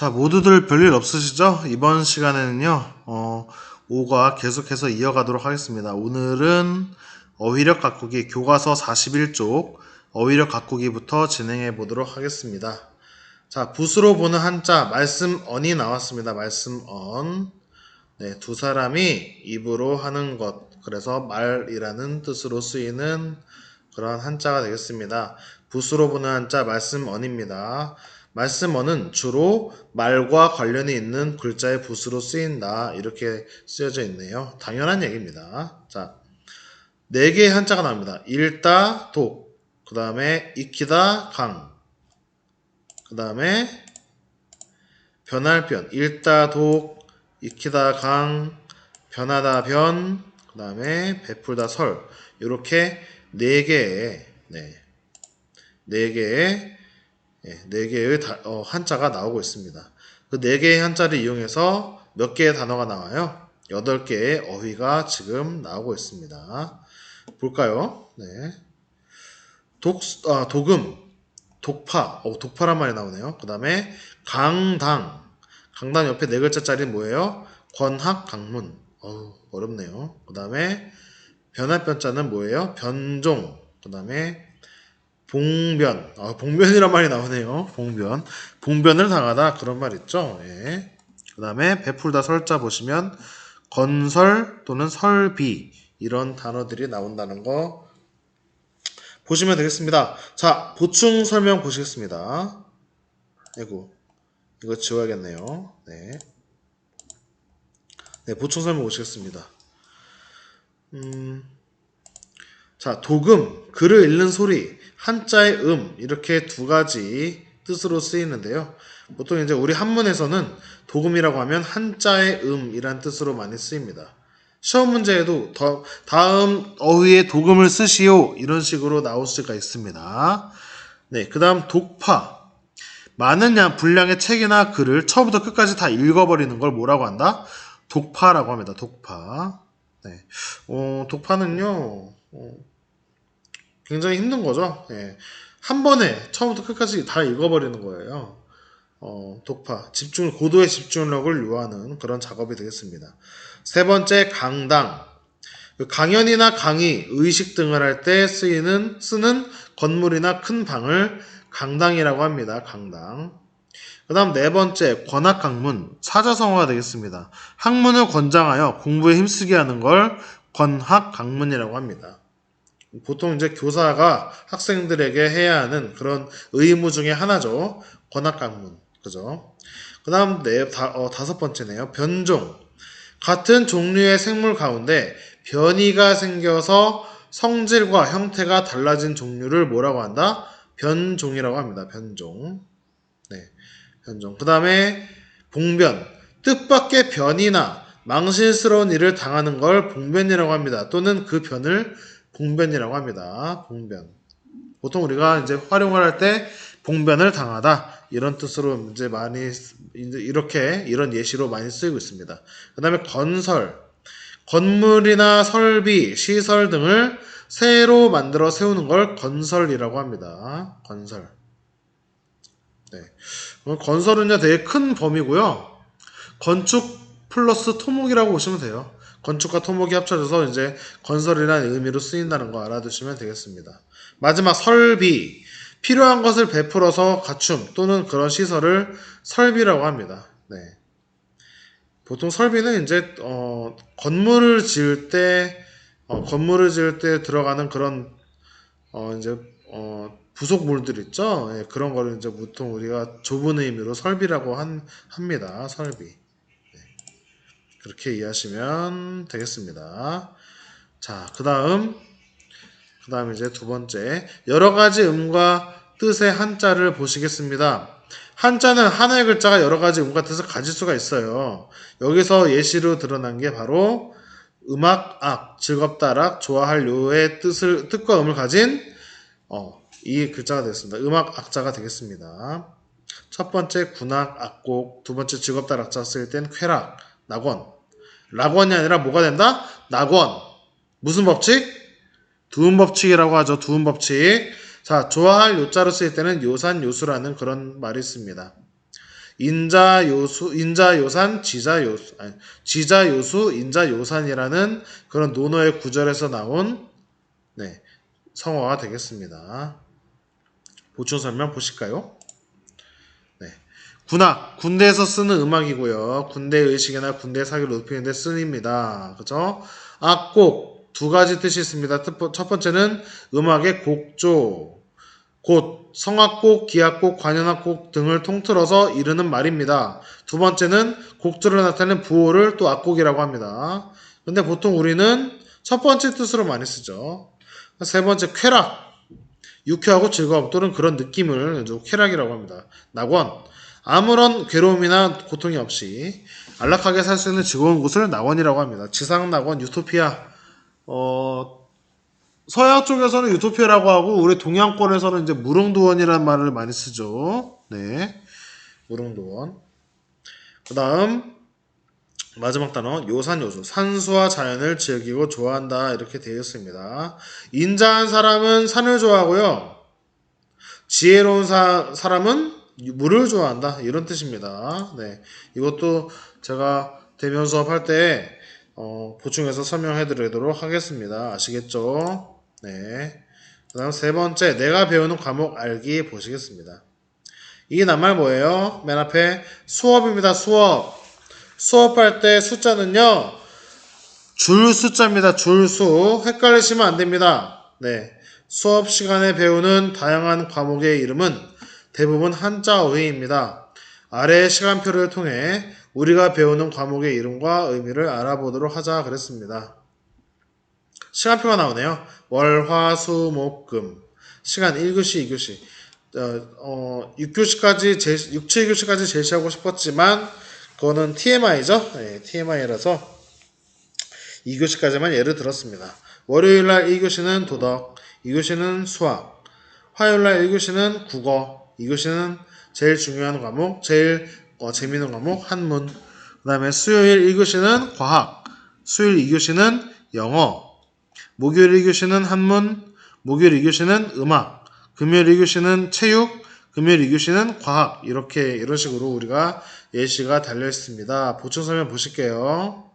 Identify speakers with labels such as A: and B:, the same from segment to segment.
A: 자, 모두들 별일 없으시죠? 이번 시간에는요, 어, 5과 계속해서 이어가도록 하겠습니다. 오늘은 어휘력 가꾸기 교과서 41쪽 어휘력 가꾸기부터 진행해 보도록 하겠습니다. 자, 붓으로 보는 한자, 말씀 언이 나왔습니다. 말씀 언. 네, 두 사람이 입으로 하는 것. 그래서 말이라는 뜻으로 쓰이는 그런 한자가 되겠습니다. 붓으로 보는 한자, 말씀 언입니다. 말씀 언은 주로 말과 관련이 있는 글자의 붓으로 쓰인다. 이렇게 쓰여져 있네요. 당연한 얘기입니다. 자, 네 개의 한자가 나옵니다. 읽다, 독. 그 다음에 익히다, 강. 그 다음에 변할 변. 읽다, 독. 익히다, 강. 변하다, 변. 그 다음에 베풀다, 설. 이렇게 네 개의, 네. 네 개의 예, 네 개의 다- 어, 한자가 나오고 있습니다. 그 네 개의 한자를 이용해서 몇 개의 단어가 나와요? 여덟 개의 어휘가 지금 나오고 있습니다. 볼까요? 네. 독, 아, 독음, 독파, 어, 독파란 말이 나오네요. 그 다음에 강당, 강당 옆에 네 글자짜리 뭐예요? 권학, 강문. 어우, 어렵네요. 그 다음에 변할 변자는 뭐예요? 변종. 그 다음에 봉변. 아, 봉변이란 말이 나오네요. 봉변. 봉변을 당하다. 그런 말 있죠. 예. 그 다음에 베풀다 설자 보시면 건설 또는 설비. 이런 단어들이 나온다는 거 보시면 되겠습니다. 자, 보충 설명 보시겠습니다. 아이고, 이거 지워야겠네요. 네. 네, 보충 설명 보시겠습니다. 음, 자, 독음, 글을 읽는 소리, 한자의 음, 이렇게 두 가지 뜻으로 쓰이는데요. 보통 이제 우리 한문에서는 독음이라고 하면 한자의 음이란 뜻으로 많이 쓰입니다. 시험 문제에도 더, 다음 어휘에 독음을 쓰시오 이런 식으로 나올 수가 있습니다. 네, 그 다음 독파. 많은 양 분량의 책이나 글을 처음부터 끝까지 다 읽어버리는 걸 뭐라고 한다? 독파라고 합니다. 독파. 네, 어, 독파는요. 어, 굉장히 힘든 거죠. 예. 한 번에 처음부터 끝까지 다 읽어버리는 거예요. 어, 독파. 집중, 고도의 집중력을 요하는 그런 작업이 되겠습니다. 세 번째, 강당. 그 강연이나 강의, 의식 등을 할 때 쓰이는, 쓰는 건물이나 큰 방을 강당이라고 합니다. 강당. 그 다음 네 번째, 권학 강문. 사자성어가 되겠습니다. 학문을 권장하여 공부에 힘쓰게 하는 걸 권학 강문이라고 합니다. 보통 이제 교사가 학생들에게 해야 하는 그런 의무 중에 하나죠. 권학 강문. 그죠? 그 다음 네, 다, 어, 다섯 번째네요. 변종. 같은 종류의 생물 가운데 변이가 생겨서 성질과 형태가 달라진 종류를 뭐라고 한다? 변종이라고 합니다. 변종. 네. 변종. 그 다음에 봉변. 뜻밖의 변이나 망신스러운 일을 당하는 걸 봉변이라고 합니다. 또는 그 변을 봉변이라고 합니다. 봉변. 보통 우리가 이제 활용을 할 때 봉변을 당하다 이런 뜻으로 이제 많이 이제 이렇게 이런 예시로 많이 쓰이고 있습니다. 그다음에 건설 건물이나 설비, 시설 등을 새로 만들어 세우는 걸 건설이라고 합니다. 건설. 네. 건설은요 되게 큰 범위고요. 건축 플러스 토목이라고 보시면 돼요. 건축과 토목이 합쳐져서 이제 건설이라는 의미로 쓰인다는 거 알아두시면 되겠습니다. 마지막 설비. 필요한 것을 베풀어서 갖춤 또는 그런 시설을 설비라고 합니다. 네. 보통 설비는 이제 어, 건물을 지을 때 어, 건물을 지을 때 들어가는 그런 어, 이제 어, 부속물들 있죠. 예, 그런 거를 이제 보통 우리가 좁은 의미로 설비라고 한, 합니다. 설비. 그렇게 이해하시면 되겠습니다. 자, 그 다음, 그 다음 이제 두 번째. 여러 가지 음과 뜻의 한자를 보시겠습니다. 한자는 하나의 글자가 여러 가지 음과 뜻을 가질 수가 있어요. 여기서 예시로 드러난 게 바로 음악, 악, 즐겁다, 락, 좋아할 요의 뜻을, 뜻과 음을 가진, 어, 이 글자가 되겠습니다. 음악, 악자가 되겠습니다. 첫 번째 군악, 악곡, 두 번째 즐겁다, 락자 쓸 땐 쾌락, 낙원. 락원이 아니라 뭐가 된다? 낙원. 무슨 법칙? 두음 법칙이라고 하죠. 두음 법칙. 자, 좋아할 요자로 쓰일 때는 요산 요수라는 그런 말이 있습니다. 인자 요수 인자 요산 지자 요수 아니 지자 요수 인자 요산이라는 그런 논어의 구절에서 나온 네, 성어가 되겠습니다. 보충 설명 보실까요? 네. 군악, 군대에서 쓰는 음악이고요. 군대 의식이나 군대 사기를 높이는 데 쓰입니다. 그죠? 악곡, 두 가지 뜻이 있습니다. 뜻- 첫 번째는 음악의 곡조, 곧 성악곡, 기악곡, 관현악곡 등을 통틀어서 이르는 말입니다. 두 번째는 곡조를 나타내는 부호를 또 악곡이라고 합니다. 근데 보통 우리는 첫 번째 뜻으로 많이 쓰죠. 세 번째 쾌락, 유쾌하고 즐거움 또는 그런 느낌을 쾌락이라고 합니다. 낙원, 아무런 괴로움이나 고통이 없이 안락하게 살 수 있는 즐거운 곳을 낙원이라고 합니다. 지상 낙원, 유토피아. 어, 서양 쪽에서는 유토피아라고 하고 우리 동양권에서는 이제 무릉도원이라는 말을 많이 쓰죠. 네, 무릉도원. 그다음 마지막 단어 요산요수 산수와 자연을 즐기고 좋아한다 이렇게 되어 있습니다. 인자한 사람은 산을 좋아하고요. 지혜로운 사, 사람은 물을 좋아한다 이런 뜻입니다. 네, 이것도 제가 대면 수업할 때 어, 보충해서 설명해 드리도록 하겠습니다. 아시겠죠? 네. 그다음 세 번째 내가 배우는 과목 알기 보시겠습니다. 이 낱말 뭐예요? 맨 앞에 수업입니다. 수업. 수업할 때 숫자는요. 줄 숫자입니다. 줄 수. 헷갈리시면 안 됩니다. 네. 수업 시간에 배우는 다양한 과목의 이름은 대부분 한자 어휘입니다. 아래 시간표를 통해 우리가 배우는 과목의 이름과 의미를 알아보도록 하자 그랬습니다. 시간표가 나오네요. 월, 화, 수, 목, 금. 시간 1교시, 2교시. 어, 어, 6교시까지, 제, 6, 7교시까지 제시하고 싶었지만, 그거는 TMI죠? 네, TMI라서 2교시까지만 예를 들었습니다. 월요일 날 1교시는 도덕, 2교시는 수학, 화요일 날 1교시는 국어, 2교시는 제일 중요한 과목, 제일 어, 재미있는 과목 한문. 그 다음에 수요일 1교시는 과학, 수요일 2교시는 영어, 목요일 1교시는 한문, 목요일 2교시는 음악, 금요일 2교시는 체육, 금요일 2교시는 과학. 이렇게 이런 식으로 우리가 예시가 달려 있습니다. 보충 설명 보실게요.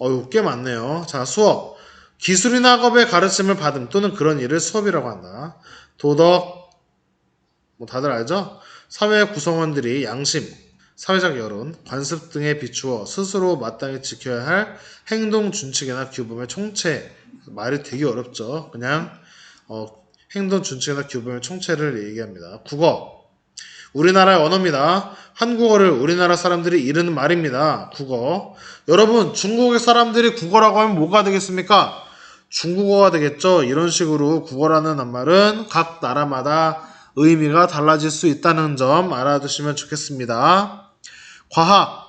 A: 어유 꽤 많네요. 자, 수업. 기술이나 학업의 가르침을 받음 또는 그런 일을 수업이라고 한다. 도덕, 뭐 다들 알죠? 사회 구성원들이 양심, 사회적 여론, 관습 등에 비추어 스스로 마땅히 지켜야 할 행동 준칙이나 규범의 총체. 말이 되게 어렵죠. 그냥 어, 행동 준칙이나 규범의 총체를 얘기합니다. 국어. 우리나라의 언어입니다. 한국어를 우리나라 사람들이 이르는 말입니다. 국어. 여러분, 중국의 사람들이 국어라고 하면 뭐가 되겠습니까? 중국어가 되겠죠. 이런 식으로 국어라는 말은 각 나라마다 의미가 달라질 수 있다는 점 알아두시면 좋겠습니다. 과학.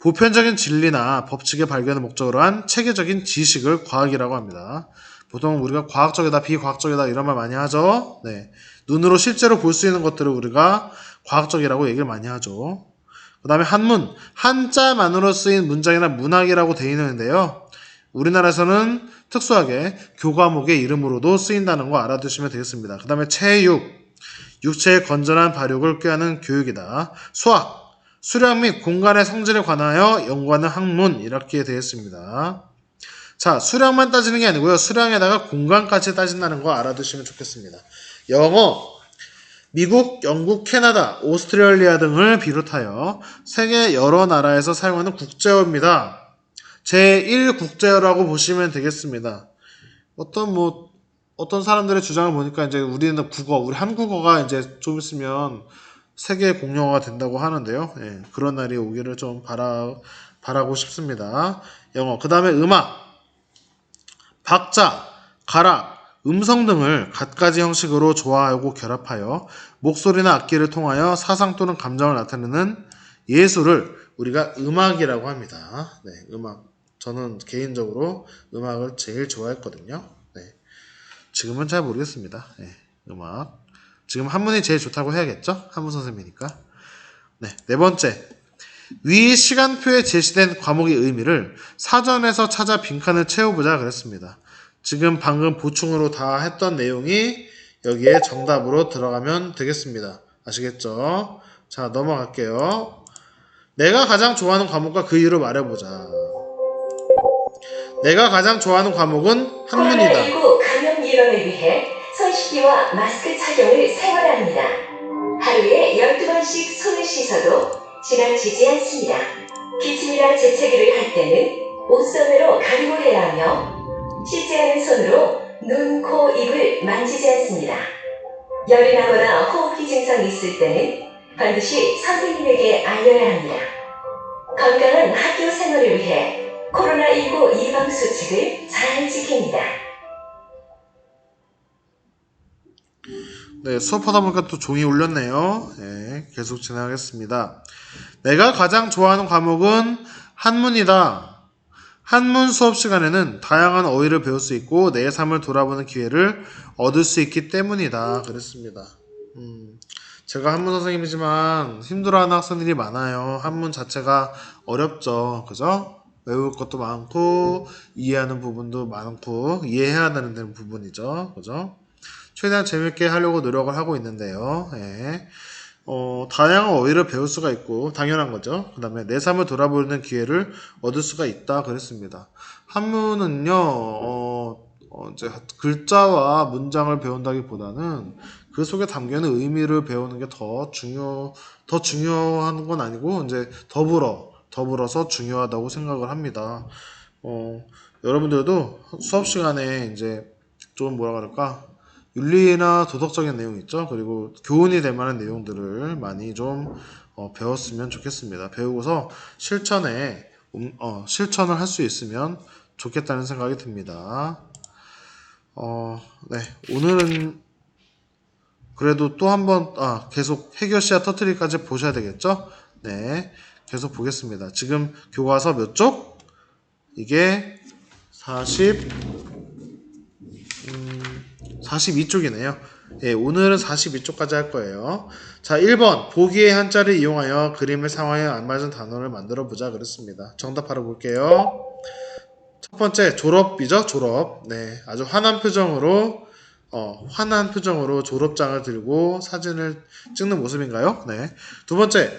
A: 보편적인 진리나 법칙의 발견을 목적으로 한 체계적인 지식을 과학이라고 합니다. 보통 우리가 과학적이다, 비과학적이다 이런 말 많이 하죠. 네. 눈으로 실제로 볼 수 있는 것들을 우리가 과학적이라고 얘기를 많이 하죠. 그 다음에 한문, 한자만으로 쓰인 문장이나 문학이라고 되어 있는데요. 우리나라에서는 특수하게 교과목의 이름으로도 쓰인다는 거 알아두시면 되겠습니다. 그 다음에 체육, 육체의 건전한 발육을 꾀하는 교육이다. 수학, 수량 및 공간의 성질에 관하여 연구하는 학문 이렇게 되어 있습니다. 자, 수량만 따지는 게 아니고요. 수량에다가 공간까지 따진다는 거 알아두시면 좋겠습니다. 영어, 미국, 영국, 캐나다, 오스트레일리아 등을 비롯하여 세계 여러 나라에서 사용하는 국제어입니다. 제1국제어라고 보시면 되겠습니다. 어떤 뭐 어떤 사람들의 주장을 보니까 이제 우리는 국어, 우리 한국어가 이제 좀 있으면 세계 공용어가 된다고 하는데요. 예, 그런 날이 오기를 좀 바라 바라고 싶습니다. 영어. 그 다음에 음악. 박자, 가락, 음성 등을 갖가지 형식으로 조화하고 결합하여 목소리나 악기를 통하여 사상 또는 감정을 나타내는 예술을 우리가 음악이라고 합니다. 네, 음악. 저는 개인적으로 음악을 제일 좋아했거든요. 네. 지금은 잘 모르겠습니다. 네, 음악. 지금 한문이 제일 좋다고 해야겠죠? 한문 선생님이니까. 네, 네 번째. 위 시간표에 제시된 과목의 의미를 사전에서 찾아 빈칸을 채워보자 그랬습니다. 지금 방금 보충으로 다 했던 내용이 여기에 정답으로 들어가면 되겠습니다. 아시겠죠? 자, 넘어갈게요. 내가 가장 좋아하는 과목과 그 이유를 말해보자. 내가 가장 좋아하는 과목은 한문이다.
B: 코로나19 감염 예방을 위해 손 씻기와 마스크 착용을 생활합니다. 하루에 12번씩 손을 씻어도 지나치지 않습니다. 기침이나 재채기를 할 때는 옷선으로 가리고 해야 하며 씻지 않은 손으로 눈, 코, 입을 만지지 않습니다. 열이 나거나 호흡기 증상이 있을 때는 반드시 선생님에게 알려야 합니다. 건강한 학교 생활을 위해 코로나19 예방 수칙을 잘 지킵니다.
A: 네, 수업하다 보니까 또 종이 울렸네요. 네, 계속 진행하겠습니다. 내가 가장 좋아하는 과목은 한문이다. 한문 수업 시간에는 다양한 어휘를 배울 수 있고 내 삶을 돌아보는 기회를 얻을 수 있기 때문이다. 그랬습니다. 음, 제가 한문 선생님이지만 힘들어하는 학생들이 많아요. 한문 자체가 어렵죠. 그죠? 외울 것도 많고 이해하는 부분도 많고 이해해야 되는 부분이죠. 그죠? 최대한 재밌게 하려고 노력을 하고 있는데요. 예. 어, 다양한 어휘를 배울 수가 있고 당연한 거죠. 그 다음에 내 삶을 돌아보는 기회를 얻을 수가 있다 그랬습니다. 한문은요, 어, 어, 이제 글자와 문장을 배운다기보다는 그 속에 담겨있는 의미를 배우는 게 더 중요, 더 중요한 건 아니고 이제 더불어 더불어서 중요하다고 생각을 합니다. 어, 여러분들도 수업 시간에 이제 좀 뭐라 그럴까 윤리나 도덕적인 내용 있죠. 그리고 교훈이 될 만한 내용들을 많이 좀 어, 배웠으면 좋겠습니다. 배우고서 실천에 음, 어, 실천을 할 수 있으면 좋겠다는 생각이 듭니다. 어, 네 오늘은 그래도 또 한번 아, 계속 해결시야 터트리까지 보셔야 되겠죠? 네 계속 보겠습니다. 지금 교과서 몇 쪽? 이게 40 42쪽이네요. 예, 오늘은 42쪽까지 할 거예요. 자, 1번. 보기의 한자를 이용하여 그림의 상황에 알맞은 단어를 만들어 보자 그랬습니다. 정답 바로 볼게요. 첫 번째, 졸업이죠? 졸업. 네, 아주 환한 표정으로, 어, 환한 표정으로 졸업장을 들고 사진을 찍는 모습인가요? 네. 두 번째,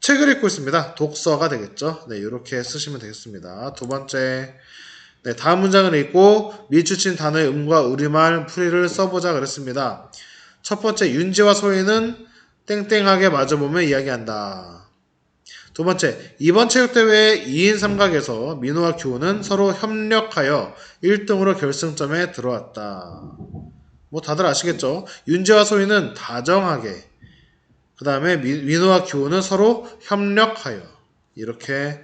A: 책을 읽고 있습니다. 독서가 되겠죠? 네, 이렇게 쓰시면 되겠습니다. 두 번째, 네, 다음 문장을 읽고 밀추친 단어의 음과 우리말 풀이를 써보자 그랬습니다. 첫 번째, 윤지와 소희는 땡땡하게 마주보며 이야기한다. 두 번째, 이번 체육대회 2인 삼각에서 민호와 규호는 서로 협력하여 1등으로 결승점에 들어왔다. 뭐 다들 아시겠죠? 윤지와 소희는 다정하게, 그 다음에 민호와 규호는 서로 협력하여 이렇게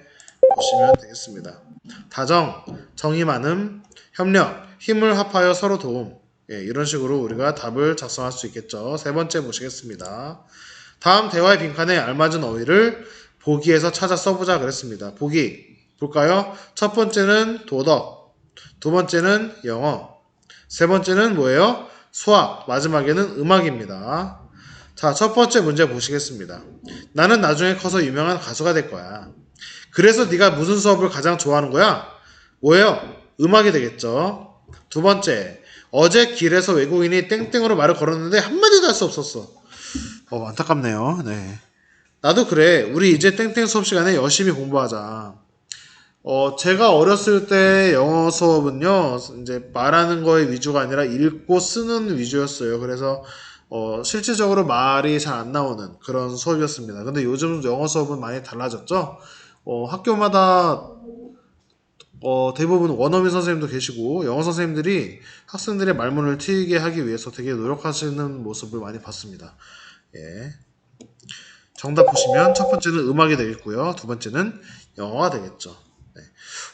A: 보시면 되겠습니다. 다정, 정이 많음, 협력, 힘을 합하여 서로 도움. 예, 이런 식으로 우리가 답을 작성할 수 있겠죠. 세 번째 보시겠습니다. 다음 대화의 빈칸에 알맞은 어휘를 보기에서 찾아 써보자 그랬습니다. 보기 볼까요? 첫 번째는 도덕, 두 번째는 영어, 세 번째는 뭐예요? 수학, 마지막에는 음악입니다. 자, 첫 번째 문제 보시겠습니다. 나는 나중에 커서 유명한 가수가 될 거야. 그래서 네가 무슨 수업을 가장 좋아하는 거야? 뭐예요? 음악이 되겠죠. 두 번째, 어제 길에서 외국인이 땡땡으로 말을 걸었는데 한마디도 할 수 없었어. 어, 안타깝네요. 네. 나도 그래. 우리 이제 땡땡 수업 시간에 열심히 공부하자. 어, 제가 어렸을 때 영어 수업은요, 이제 말하는 거에 위주가 아니라 읽고 쓰는 위주였어요. 그래서, 어, 실질적으로 말이 잘 안 나오는 그런 수업이었습니다. 근데 요즘 영어 수업은 많이 달라졌죠? 어, 학교마다 어, 대부분 원어민 선생님도 계시고 영어 선생님들이 학생들의 말문을 트이게 하기 위해서 되게 노력하시는 모습을 많이 봤습니다. 예. 정답 보시면 첫 번째는 음악이 되겠고요. 두 번째는 영어가 되겠죠. 네.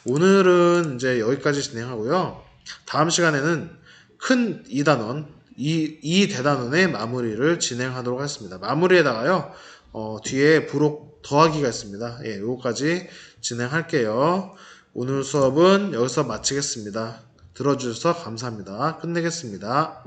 A: 오늘은 이제 여기까지 진행하고요. 다음 시간에는 큰 2단원, 이, 이 대단원의 마무리를 진행하도록 하겠습니다. 마무리에다가요, 어, 뒤에 부록 더하기가 있습니다. 예, 요거까지 진행할게요. 오늘 수업은 여기서 마치겠습니다. 들어주셔서 감사합니다. 끝내겠습니다.